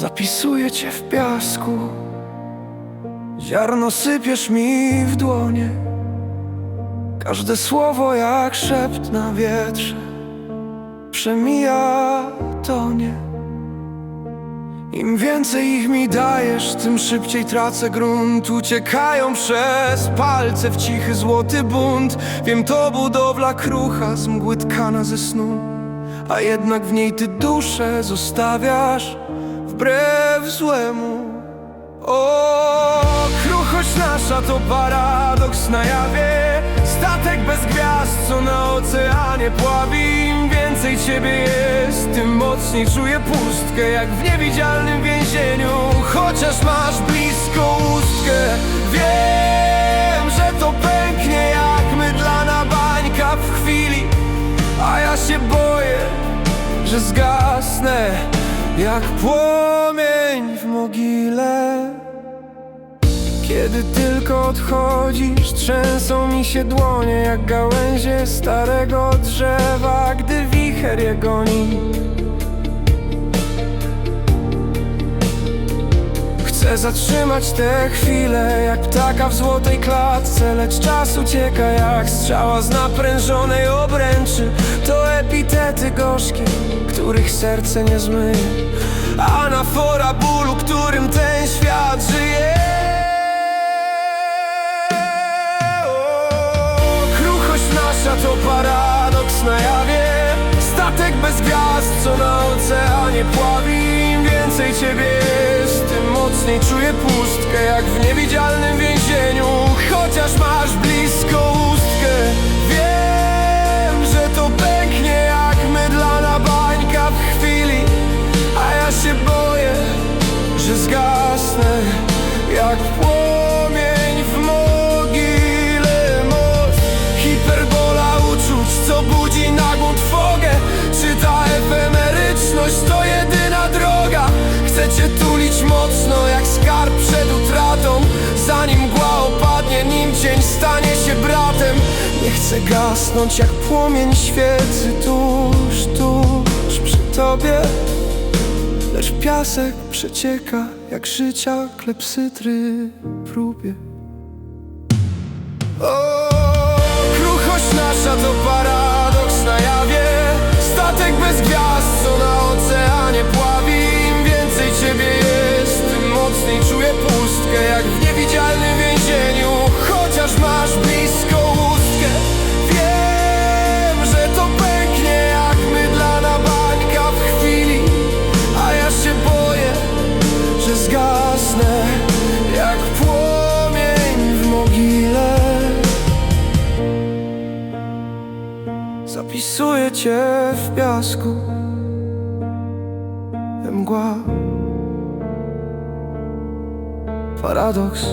Zapisuję cię w piasku. Ziarno sypiesz mi w dłonie. Każde słowo jak szept na wietrze Przemija tonie. Im więcej ich mi dajesz, tym szybciej tracę grunt. Uciekają przez palce w cichy złoty bunt. Wiem to budowla krucha z mgły tkana ze snu. A jednak w niej ty duszę zostawiasz wbrew złemu. O, kruchość nasza to paradoks na jawie. Statek bez gwiazd, co na oceanie pławi. Im więcej ciebie jest, tym mocniej czuję pustkę Jak w niewidzialnym więzieniu, chociaż masz blisko ustkę Wiem, że to pęknie jak mydlana bańka w chwili. A ja się boję, że zgasnę jak płomień w mogile. Kiedy tylko odchodzisz, trzęsą mi się dłonie jak gałęzie starego drzewa, gdy wicher je goni. Zatrzymać te chwile jak ptaka w złotej klatce Lecz czas ucieka jak strzała z naprężonej obręczy. To epitety gorzkie, których serce nie zmyje Anafora bólu, którym ten świat żyje. Kruchość nasza to paradoks na jawie. Statek bez gwiazd, co na oceanie pławi. Im więcej ciebie czuję pustkę Jak w niewidzialnym więzieniu, chociaż masz blisko ustkę Wiem, że to pęknie jak mydlana bańka w chwili. A ja się boję, że zgasnę jak płomień Chcę cię tulić mocno jak skarb przed utratą. Zanim mgła opadnie, nim dzień stanie się bratem. Nie chcę gasnąć jak płomień świecy tuż, tuż przy tobie. Lecz piasek przecieka jak życia klepsydry próbie Zapisuję cię w piasku. Mgła. Paradoks